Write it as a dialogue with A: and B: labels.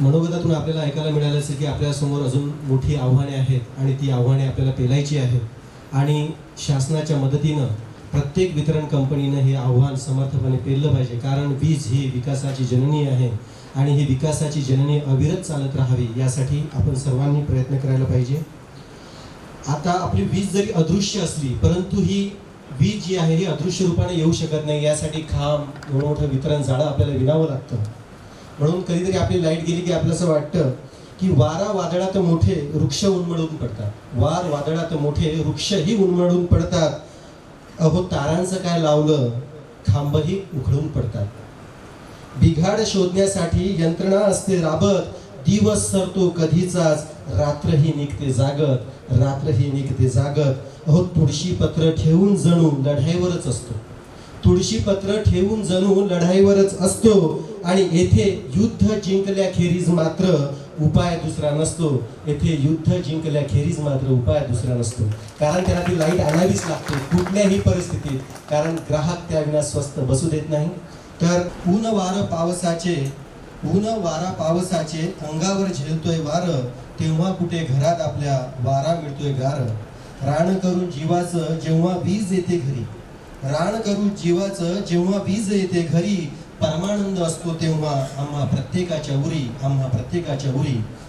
A: मनोगतातून आपल्याला ऐकायला मिळालं असेल की आपल्यासमोर अजून मोठी आव्हाने आहेत आणि ती आव्हाने आपल्याला पेलायची आहेत. आणि शासनाच्या मदतीनं प्रत्येक वितरण कंपनीनं हे आव्हान समर्थपणे पेललं पाहिजे. कारण वीज ही विकासाची जननी आहे आणि ही विकासाची जननी अविरत चालत राहावी यासाठी आपण सर्वांनी प्रयत्न करायला पाहिजे. आता आपली वीज जरी अदृश्य असली परंतु ही वीज जी आहे ही अदृश्य रूपाने येऊ शकत नाही. यासाठी खांब मोठं वितरण जाळं आपल्याला विणावं लागतं. म्हणून कधीतरी आपली लाइट गेली की आपलं असं वाटतं की वारा वादळात मोठे वृक्ष उन्मळून पडतात. वार वादळात मोठे वृक्षही उन्मळून पडतात. अहो तारांचं काय लावलं? खांबही उखळून पडतात. बिघाड शोधण्यासाठी यंत्रणा असते राबत. दिवस सरतो कधीचाच. रात्रही निघते जागत. रात्रही निघते जागत. अहो तुळशी पत्र ठेवून जणू लढाईवरच असतो. तुळशी पत्र ठेवून जणू लढाईवरच असतो आणि येथे युद्ध जिंकल्याखेरीज मात्र उपाय दुसरा नसतो. येथे युद्ध जिंकल्याखेरीज मात्र उपाय दुसरा नसतो. कारण त्याला ती लाइट आणावीच लागते कुठल्याही परिस्थितीत. कारण ग्राहक त्याविना स्वस्त बसू देत नाही. तर ऊन वार पावसाचे ऊन वारा पावसाचे अंगावर झेलतोय वार तेव्हा कुठे घरात आपल्या वारा मिळतोय गार. रान करून जीवाचं जेव्हा वीज येते घरी. राण करू जीवाचं जेव्हा वीज येते घरी परमानंद असतो तेव्हा आम्हा प्रत्येकाच्या उरी आम्हा प्रत्येकाच्या उरी.